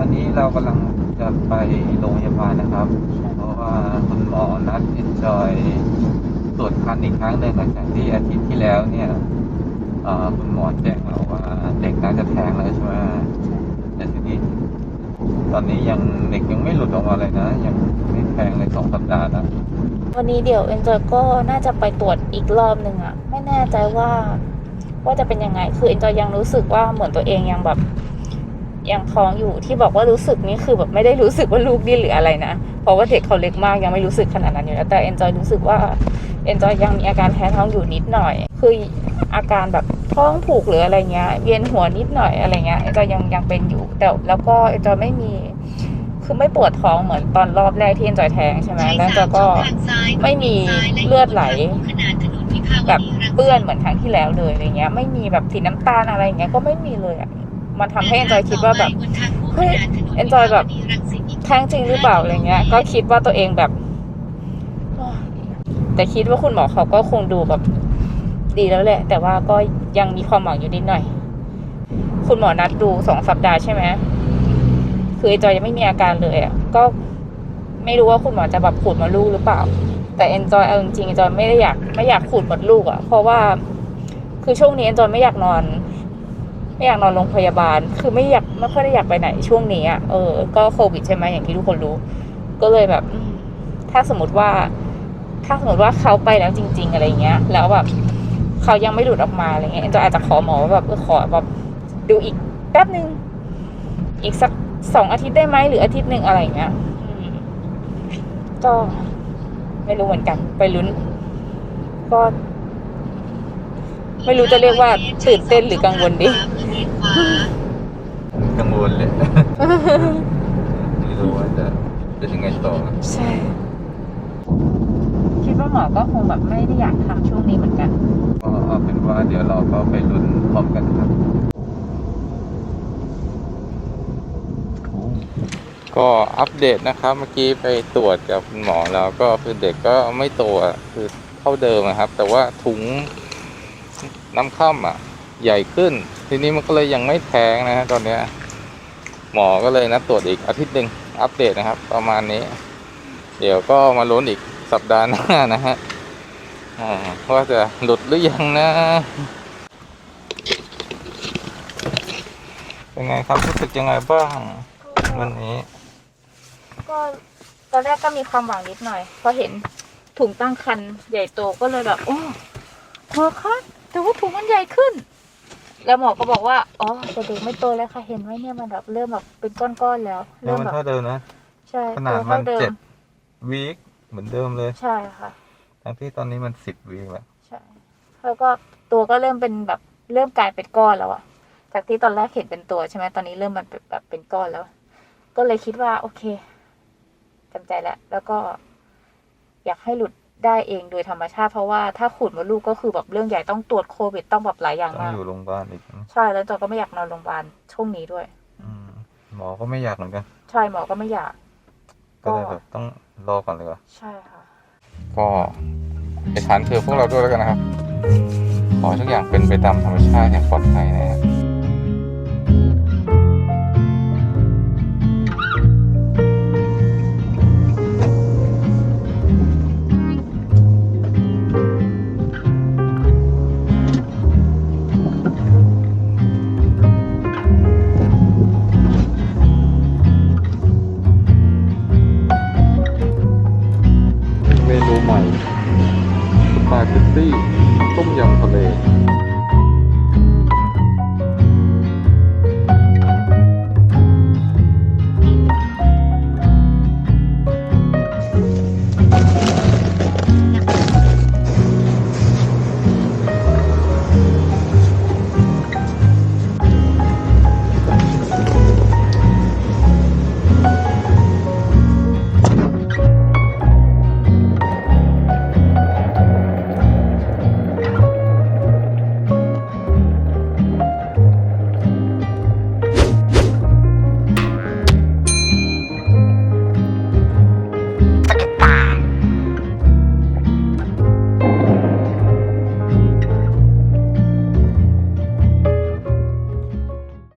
อนนี้เรากำลังจะไปโรงพยาบาลนะครับ เพราะว่าคุณหมอนัดเอนจอยตรวจคันอีกครั้งหนึ่งหลังจากที่อาทิตย์ที่แล้วเนี่ยคุณหมอแจ้งเราว่าเด็กน่าจะแท้งแล้วใช่ไหมแต่ทีนี้ตอนนี้ยังเด็กยังไม่หลุดออกมาเลยนะ ยังไม่แท้งเลยสองสัปดาห์นะวันนี้เดี๋ยวเอ็นจอยก็น่าจะไปตรวจอีกรอบหนึ่งอะไม่แน่ใจว่าว่าจะเป็นยังไง คือเอ็นจอยยังรู้สึกว่าเหมือนตัวเองยังแบบ ยังท้องอยู่ที่บอกว่ารู้สึกนี่คือแบบไม่ได้รู้สึกว่าลูกดิ้นหรืออะไรนะเพราะว่าเด็กเขาเล็กมากยังไม่รู้สึกขนาดนั้นอยู่แล้วแต่เอ็นจอยรู้สึกว่าเอ็นจอยยังมีอาการแพ้ท้องอยู่นิดหน่อย คืออาการแบบท้องผูกหรืออะไรเงี้ยเวียนหัวนิดหน่อยอะไรเงี้ยเอ็นจอยยังยังเป็นอยู่ แต่แล้วก็เอ็นจอยไม่มีคือไม่ปวดท้องเหมือนตอนรอบแรกที่เอ็นจอยแท้งใช่ไหมแล้วเอ็นจอยก็ไม่มีเลือดไหลแบบเปื้อนเหมือนครั้งที่แล้วเลยอะไรเงี้ย ไม่มีแบบสีน้ำตาลอะไรอย่างเงี้ยก็ไม่มีเลยอะ มันทำให้เอ็นจอยคิดว่าแบบเฮ้ยเอ็นจอยแบบแท้งจริงหรือเปล่าอะไรเงี้ย ก็คิดว่าตัวเองแบบ แต่คิดว่าคุณหมอเขาก็คงดูแบบดีแล้วแหละ แต่ว่าก็ยังมีความหวังอยู่นิดหน่อย คุณหมอนัดดูสองสัปดาห์ใช่ไหมคือเอ็นจอยยังไม่มีอาการเลยอะก็ไม่รู้ว่าคุณหมอจะแบบขูดมดลูกหรือเปล่า แต่เอนจอยเอาจริงๆเอนจอยไม่ได้อยากไม่อยากขูดมดลูกอะ่ะ เพราะว่าคือช่วงนี้เอนจอยไม่อยากนอน ไม่อยากนอนโรงพยาบาล คือไม่อยากไม่ค่อยได้อยากไปไหนช่วงนี้อะ่ะเออ ก็โควิดใช่ไหมอย่างที่ทุกคนรู้ ก็เลยแบบ ถ้าสมมติว่า ถ้าสมมติว่าเขาไปแล้วจริง ๆ อะไรเงี้ย แล้วแบบเขายังไม่หลุดออกมาอะไรเงี้ยเอนจอยอาจจะขอหมอว่าแบบขอแบบดูอีกแป๊บนึง อีกสักสองอาทิตย์ได้ไหมหรืออาทิตย์หนึ่งอะไรเงี้ยก็ไม่รู้เหมือนกัน ไปลุ้น ก็ ไม่รู้จะเรียกว่าตื่นเต้นหรือกังวลดี กังวลเลย ไม่รู้ว่าจะจะยังไงต่อ ใช่ คิดว่าหมอก็คงแบบไม่ได้อยากทำช่วงนี้เหมือนกันก็เอาเป็นว่าเดี๋ยวเราก็ไปลุ้นพร้อมกันครับ ก็อัปเดตนะครับ เมื่อกี้ไปตรวจกับคุณหมอแล้วก็คือเด็กก็ไม่โตอะคือเท่าเดิมอะครับ แต่ว่าถุง น้ำค่ำอะ ใหญ่ขึ้น ทีนี้มันก็เลยยังไม่แท้งนะฮะตอนเนี้ย หมอก็เลยนัดตรวจอีกอาทิตย์หนึ่งอัปเดตนะครับ ประมาณนี้ เดี๋ยวก็มาลุ้นอีกสัปดาห์หน้านะฮะว่าจะหลุดหรือยังนะ เป็นไงครับรู้สึกยังไงบ้างวันนี้ ก็ตอนแรกก็มีความหวังนิดหน่อย พอเห็นถุงตั้งคันใหญ่โตก็เลยแบบโอ้หมอคะ แต่ว่าถุงมันใหญ่ขึ้น แล้วหมอก็บอกว่า อ๋อแต่เด็กไม่โตแล้วค่ะ เห็นไหมเนี่ยมันแบบเริ่มแบบเป็นก้อนๆแล้วเนี่ยเริ่มมันแบบเท่าเดิมนะ ใช่ขนาดโตมัเท่านเดิเจ็มดวีคเหมือนเดิมเลย ใช่ค่ะ ทั้งที่ตอนนี้มันสิบวีคแล้ว ใช่ แล้วก็ตัวก็เริ่มเป็นแบบเริ่มกลายเป็นก้อนแล้วอะจากที่ตอนแรกเห็นเป็นตัวใช่ไหมตอนนี้เริ่มมันเป็นแบบเป็นก้อนแล้ว ก็เลยคิดว่า โอเคจำใจแล้ว แล้วก็ อยากให้หลุด ได้เองโดยธรรมชาติเพราะว่าถ้าขูดมดลูกก็คือแบบเรื่องใหญ่ต้องตรวจโควิดต้องแบบหลายอย่างต้องมากอยู่โรงพยาบาลอีกนะใช่แล้วจอยก็ไม่อยากนอนโรงพยาบาลช่วงนี้ด้วย อืมหมอก็ไม่อยากเหมือนกัน ใช่หมอก็ไม่อยาก ก็เลยแบบต้องรอก่อนเลยว่ะ ใช่ค่ะ ก็ไปทานเผื่อพวกเราด้วยแล้วกันนะครับ ขอให้ทุกอย่างเป็นไปตามธรรมชาติอย่างปลอดภัยนะฮะเใหม่ สปาเกตตี้ ต้มยำทะเล